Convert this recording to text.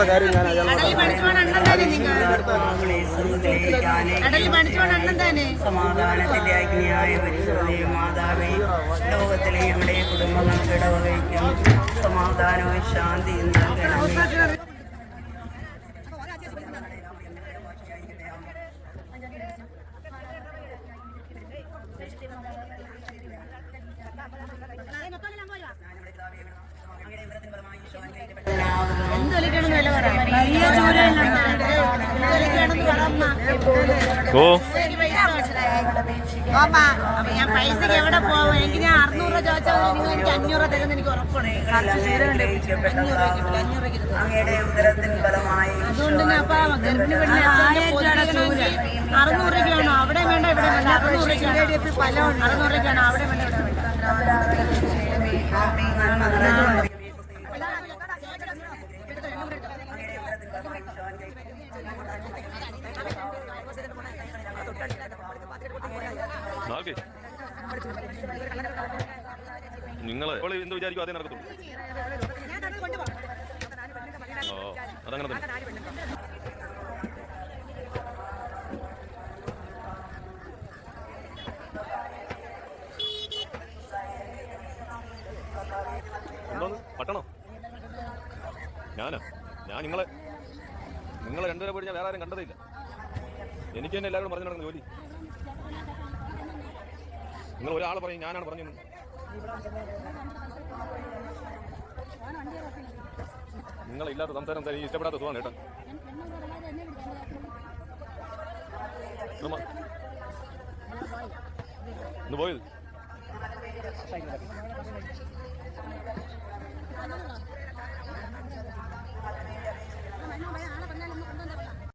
കാര്യം ഞാൻ സമാധാനത്തിന്റെ അഗ്നിയായ പരിശോധനയെ മാതാവേ ലോകത്തിലെ ഞങ്ങളുടെ കുടുംബങ്ങൾക്ക് ഇടവകയ്ക്കും സമാധാനവും ശാന്തിയും നൽകണമേ. ഓ. ഞാൻ പൈസക്ക് എവിടെ പോകും എനിക്ക് ഞാൻ അറുന്നൂറ് രൂപ ചോദിച്ചാൽ നിങ്ങൾ എനിക്ക് അഞ്ഞൂറ് രൂപ തരുമെന്ന് എനിക്ക് ഫലമായി അതുകൊണ്ട് തന്നെ അപ്പൊ ഗർഭിണി പെണ്ണിനെ അറുന്നൂറ് രൂപയാണോ അവിടെ വേണ്ട ഇവിടെ വേണ്ട. അറുന്നൂറ് രൂപയ്ക്കാണ് അറുന്നൂറ് രൂപയ്ക്കാണോ അവിടെ വേണ്ട ഇവിടെ വേണ്ട. നിങ്ങൾ എന്ത് വിചാരിക്കും അതേ നടക്കത്തുള്ളൂ. ഓ അതങ്ങനെ പട്ടണോ? ഞാനാ? ഞാൻ നിങ്ങളെ നിങ്ങളെ രണ്ടുപേരെ പോയി ഞാൻ വേറെ ആരും കണ്ടതില്ല എനിക്ക് തന്നെ എല്ലാവരും പറഞ്ഞു നടക്കുന്ന ജോലി. നിങ്ങൾ ഒരാൾ പറയും ഞാനാണ് പറഞ്ഞത് നിങ്ങളില്ലാത്ത സംസാരം തരും ഇഷ്ടപ്പെടാത്ത സുഖമാണ് കേട്ടോ. ഇന്ന് പോയത്?